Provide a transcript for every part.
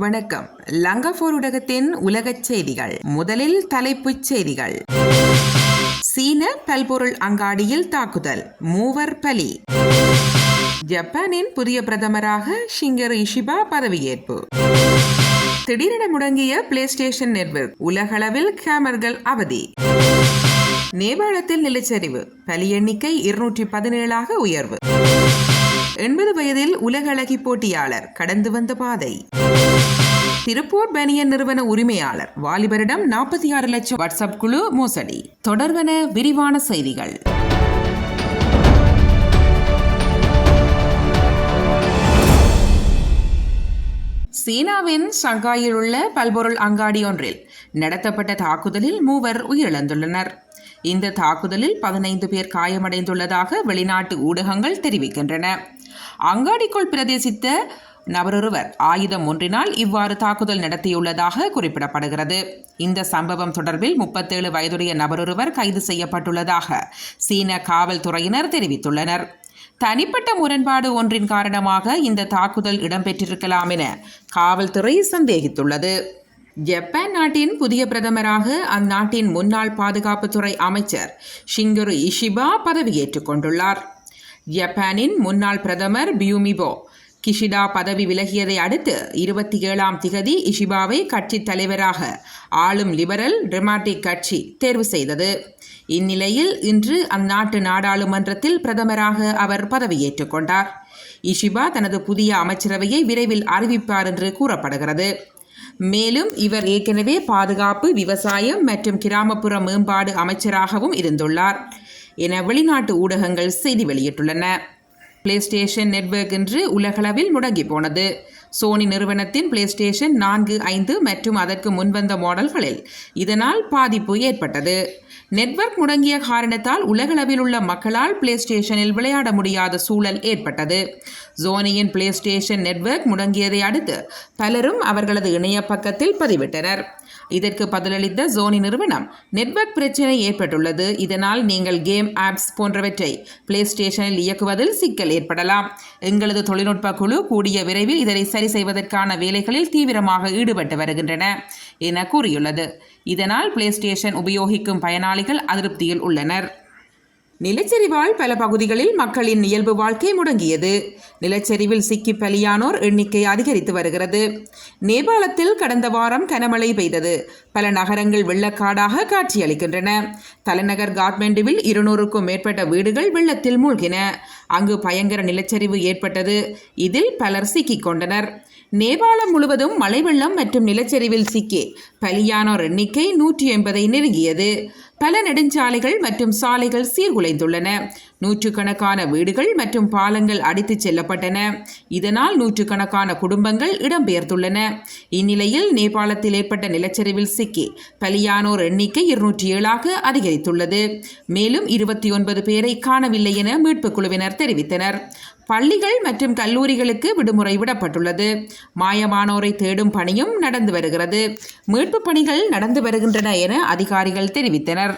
வணக்கம். லங்கபோர் ஊடகத்தின் உலகச் செய்திகள். முதலில் தலைப்புச் செய்திகள். சீன பல்பொருள் அங்காடியில் தாக்குதல். மூவர் பலி. ஜப்பானின் புதிய பிரதமராக ஷிங்கர் இஷிபா பதவியேற்பு. திடீரென முடங்கிய பிளே ஸ்டேஷன் நெட்வொர்க் உலகளவில் கேமர்கள் அவதி. நேபாளத்தில் நிலச்சரிவு. பலி எண்ணிக்கை இருநூற்றி பதினேழாக உயர்வு. எண்பது வயதில் உலக அழகி போட்டியாளர் கடந்து வந்த பாதை. திருப்பூர் பனியன் நிறுவன உரிமையாளர் வாலிபரிடம் நாற்பத்தி ஆறு லட்சம் வாட்ஸ்அப் குழு மோசடி. தொடர்வன விரிவான செய்திகள். சீனாவின் ஷங்காயில் உள்ள பல்பொருள் அங்காடி ஒன்றில் நடத்தப்பட்ட தாக்குதலில் மூவர் உயிரிழந்துள்ளனர். இந்த தாக்குதலில் பதினைந்து பேர் காயமடைந்துள்ளதாக வெளிநாட்டு ஊடகங்கள் தெரிவிக்கின்றன. அங்காடிக்குள் பிரதேசித்த நபரொருவர் ஆயுதம் ஒன்றினால் இவ்வாறு தாக்குதல் நடத்தியுள்ளதாக குறிப்பிடப்படுகிறது. இந்த சம்பவம் தொடர்பில் முப்பத்தேழு வயதுடைய நபரொருவர் கைது செய்யப்பட்டுள்ளதாக சீன காவல்துறையினர் தெரிவித்துள்ளனர். தனிப்பட்ட முரண்பாடு ஒன்றின் காரணமாக இந்த தாக்குதல் இடம்பெற்றிருக்கலாம் என காவல்துறை சந்தேகித்துள்ளது. ஜப்பான் நாட்டின் புதிய பிரதமராக அந்நாட்டின் முன்னாள் பாதுகாப்புத்துறை அமைச்சர் ஷிங்கரு இஷிபா பதவியேற்றுக் கொண்டுள்ளார். ஜப்பானின் முன்னாள் பிரதமர் பியூமிபோ கிஷிடா பதவி விலகியதை அடுத்து இருபத்தி ஏழாம் திகதி இஷிபாவை கட்சித் தலைவராக ஆளும் லிபரல் டெமாட்டிக் கட்சி தேர்வு செய்தது. இந்நிலையில் இன்று அந்நாட்டு நாடாளுமன்றத்தில் பிரதமராக அவர் பதவியேற்றுக் கொண்டார். இஷிபா தனது புதிய அமைச்சரவையை விரைவில் அறிவிப்பார் என்று கூறப்படுகிறது. மேலும் இவர் ஏற்கனவே பாதுகாப்பு விவசாயம் மற்றும் கிராமப்புற மேம்பாடு அமைச்சராகவும் இருந்துள்ளார். என வெளிநாட்டு ஊடகங்கள் செய்தி வெளியிட்டுள்ளன. பிளே ஸ்டேஷன் நெட்வொர்க் இன்று உலகளவில் முடங்கி போனது. சோனி நிறுவனத்தின் பிளே ஸ்டேஷன் நான்கு ஐந்து மற்றும் அதற்கு முன்வந்த மாடல்களில் இதனால் பாதிப்பு ஏற்பட்டது. நெட்வொர்க் முடங்கிய காரணத்தால் உலகளவில் உள்ள மக்களால் பிளே ஸ்டேஷனில் விளையாட முடியாத சூழல் ஏற்பட்டது. சோனியின் பிளே ஸ்டேஷன் நெட்வொர்க் முடங்கியதை அடுத்து பலரும் அவர்களது இணைய பக்கத்தில் பதிவிட்டனர். இதற்கு பதிலளித்த சோனி நிறுவனம் நெட்வொர்க் பிரச்சினை ஏற்பட்டுள்ளது. இதனால் நீங்கள் கேம் ஆப்ஸ் போன்றவற்றை பிளே ஸ்டேஷனில் இயக்குவதில் சிக்கல் ஏற்படலாம். எங்களது தொழில்நுட்ப குழு கூடிய விரைவில் இதனை சரி செய்வதற்கான வேலைகளில் தீவிரமாக ஈடுபட்டு வருகின்றன என கூறியுள்ளது. இதனால் பிளே ஸ்டேஷன் உபயோகிக்கும் பயனாளிகள் அதிருப்தியில் உள்ளனர். நிலச்சரிவால் பல பகுதிகளில் மக்களின் இயல்பு வாழ்க்கை முடங்கியது. நிலச்சரிவில் சிக்கி பலியானோர் எண்ணிக்கை அதிகரித்து வருகிறது. நேபாளத்தில் கடந்த வாரம் கனமழை பெய்தது. பல நகரங்கள் வெள்ளக்காடாக காட்சியளிக்கின்றன. தலைநகர் காட்மெண்டுவில் இருநூறுக்கும் மேற்பட்ட வீடுகள் வெள்ளத்தில் மூழ்கின. அங்கு பயங்கர நிலச்சரிவு ஏற்பட்டது. இதில் பலர் சிக்கிக் கொண்டனர். நேபாளம் முழுவதும் மழை வெள்ளம் மற்றும் நிலச்சரிவில் சிக்கி பலியானோர் எண்ணிக்கை நூற்றி எண்பதை நெருங்கியது. பல நெடுஞ்சாலைகள் மற்றும் சாலைகள் சீர்குலைந்துள்ளன. நூற்றுக்கணக்கான வீடுகள் மற்றும் பாலங்கள் அடித்துச் செல்லப்பட்டன. இதனால் நூற்றுக்கணக்கான குடும்பங்கள் இடம்பெயர்ந்துள்ளன இந்நிலையில் நேபாளத்தில் ஏற்பட்ட நிலச்சரிவில் சிக்கி பலியானோர் எண்ணிக்கை இருநூற்றி ஏழாக அதிகரித்துள்ளது. மேலும் இருபத்தி ஒன்பது பேரை காணவில்லை என மீட்புக் குழுவினர் தெரிவித்தனர். பள்ளிகள் மற்றும் கல்லூரிகளுக்கு விடுமுறை விடப்பட்டுள்ளது. மாயமானோரை தேடும் பணியும் நடந்து வருகிறது. மீட்புப் பணிகள் நடந்து வருகின்றன என அதிகாரிகள் தெரிவித்தனர்.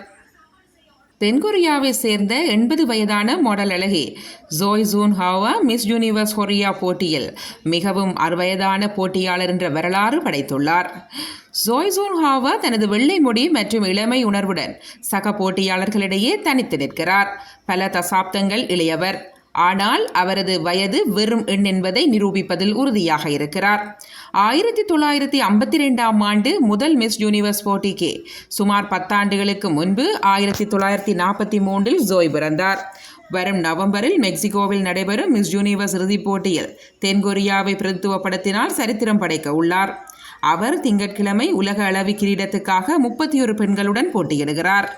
தென்கொரியாவை சேர்ந்த எண்பது வயதான மாடல் அழகி Choi Soon Hwa Miss Universe Korea போட்டியில் மிகவும் அறுவயதான போட்டியாளர் என்ற வரலாறு படைத்துள்ளார். ஜோய் ஜூன் ஹாவா தனது வெள்ளை முடி மற்றும் இளமை உணர்வுடன் சக போட்டியாளர்களிடையே தனித்து நிற்கிறார். பல தசாப்தங்கள் இளையவர். ஆனால் அவரது வயது வெறும் எண் என்பதை நிரூபிப்பதில் உறுதியாக இருக்கிறார். ஆயிரத்தி தொள்ளாயிரத்தி ஐம்பத்தி ரெண்டாம் ஆண்டு முதல் மிஸ் யூனிவர்ஸ் போட்டிக்கு சுமார் பத்தாண்டுகளுக்கு முன்பு ஆயிரத்தி தொள்ளாயிரத்தி நாற்பத்தி மூன்றில் ஜோய் பிறந்தார். வரும் நவம்பரில் மெக்சிகோவில் நடைபெறும் மிஸ் யூனிவர்ஸ் இறுதிப் போட்டியில் தென்கொரியாவை பிரதித்துவப்படுத்தினால் சரித்திரம் படைக்க உள்ளார். அவர் திங்கட்கிழமை உலக அளவு கிரீடத்துக்காக முப்பத்தி ஒரு பெண்களுடன் போட்டியிடுகிறார்.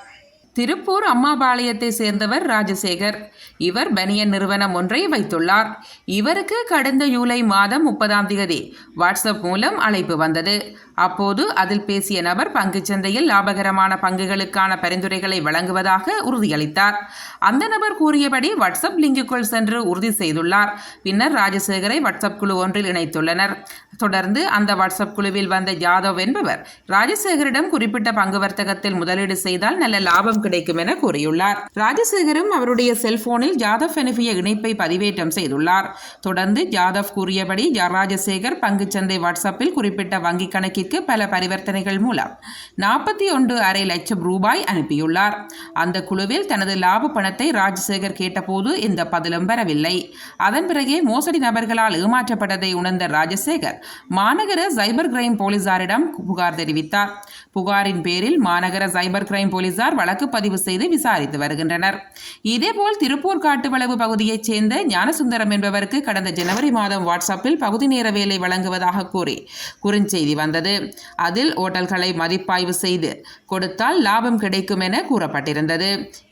திருப்பூர் அம்மாபாளையத்தை சேர்ந்தவர் ராஜசேகர். இவர் பனியன் நிறுவனம் ஒன்றை வைத்துள்ளார். இவருக்கு கடந்த ஜூலை மாதம் முப்பதாம் தேதி வாட்ஸ்அப் மூலம் அழைப்பு வந்தது. அப்போது அதில் பேசிய நபர் பங்குச்சந்தையில் லாபகரமான பங்குகளுக்கான பரிந்துரைகளை வழங்குவதாக உறுதியளித்தார். அந்த நபர் கூறியபடி வாட்ஸ்அப் லிங்குக்குள் சென்று உறுதி செய்துள்ளார். பின்னர் ராஜசேகரை வாட்ஸ்அப் குழு ஒன்றில் இணைத்துள்ளனர். தொடர்ந்து அந்த வாட்ஸ்அப் குழுவில் வந்த யாதவ் என்பவர் ராஜசேகரிடம் குறிப்பிட்ட பங்கு வர்த்தகத்தில் முதலீடு செய்தால் நல்ல லாபம் கிடைக்கும் என கூறியுள்ளார். ராஜசேகரும் அவருடைய செல்போனில் ஜாதவ் அனுப்பிய இணைப்பை பதிவேற்றம் செய்துள்ளார். தொடர்ந்து ஜாதவ் கூறியபடி ராஜசேகர் பங்குச்சந்தை வாட்ஸ்அப்பில் குறிப்பிட்ட வங்கிக் கணக்கில் கணக்கிற்கு பல பரிவர்த்தனைகள் மூலம் நாற்பத்தி ஒன்று அரை லட்சம் ரூபாய் அனுப்பியுள்ளார். அந்த குழுவில் தனது லாப பணத்தை ராஜசேகர் கேட்டபோது இந்த பதிலும் வரவில்லை. அதன் பிறகே மோசடி நபர்களால் ஏமாற்றப்பட்டதை உணர்ந்த ராஜசேகர் மாநகர சைபர் கிரைம் போலீசாரிடம் புகார் தெரிவித்தார். புகாரின் பேரில் மாநகர சைபர் கிரைம் போலீசார் வழக்கு பதிவு செய்து விசாரித்து வருகின்றனர். இதேபோல் திருப்பூர் காட்டுவளவு பகுதியைச் சேர்ந்த ஞானசுந்தரம் என்பவருக்கு கடந்த ஜனவரி மாதம் வாட்ஸ்அப்பில் பகுதி நேர வேலை வழங்குவதாக கூறி குறுஞ்செய்தி வந்தது. அதில் ஓட்டல்களை மதிப்பாய்வு செய்து கொடுத்தால் லாபம் கிடைக்கும் என கூறப்பட்டிருந்தது.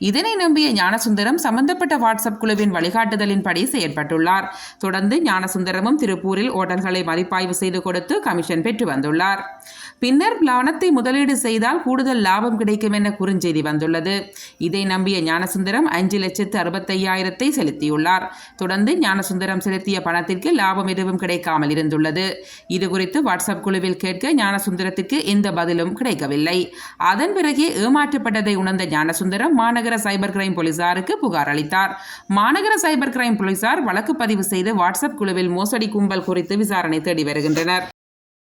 இதனை நம்பிய ஞானசுந்தரம் சம்பந்தப்பட்ட வாட்ஸ்அப் குழுவின் வழிகாட்டுதலின்படி செயற்பட்டுள்ளார். தொடர்ந்து ஞானசுந்தரமும் திருப்பூரில் ஓட்டல்களை மதிப்பாய்வு செய்து கொடுத்து கமிஷன் பெற்று வந்துள்ளார். பின்னர் பணத்தை முதலீடு செய்தால் கூடுதல் லாபம் கிடைக்கும் என குறுஞ்செய்தி வந்துள்ளது. இதை நம்பிய ஞானசுந்தரம் அஞ்சு லட்சத்து அறுபத்தையாயிரத்தை செலுத்தியுள்ளார். தொடர்ந்து ஞானசுந்தரம் செலுத்திய பணத்திற்கு லாபம் எதுவும் கிடைக்காமல் இருந்துள்ளது. இது குறித்து வாட்ஸ்அப் குழுவில் கேட்க ஞானசுந்தரத்திற்கு எந்த பதிலும் கிடைக்கவில்லை. அதன் பிறகே ஏமாற்றப்பட்டதை உணர்ந்த ஞானசுந்தரம் மாநகர சைபர் கிரைம் போலீசாருக்கு புகார் அளித்தார். மாநகர சைபர் கிரைம் போலீசார் வழக்கு பதிவு செய்து வாட்ஸ்அப் குழுவில் மோசடி கும்பல் குறித்து விசாரணை தேடி வருகின்றனர்.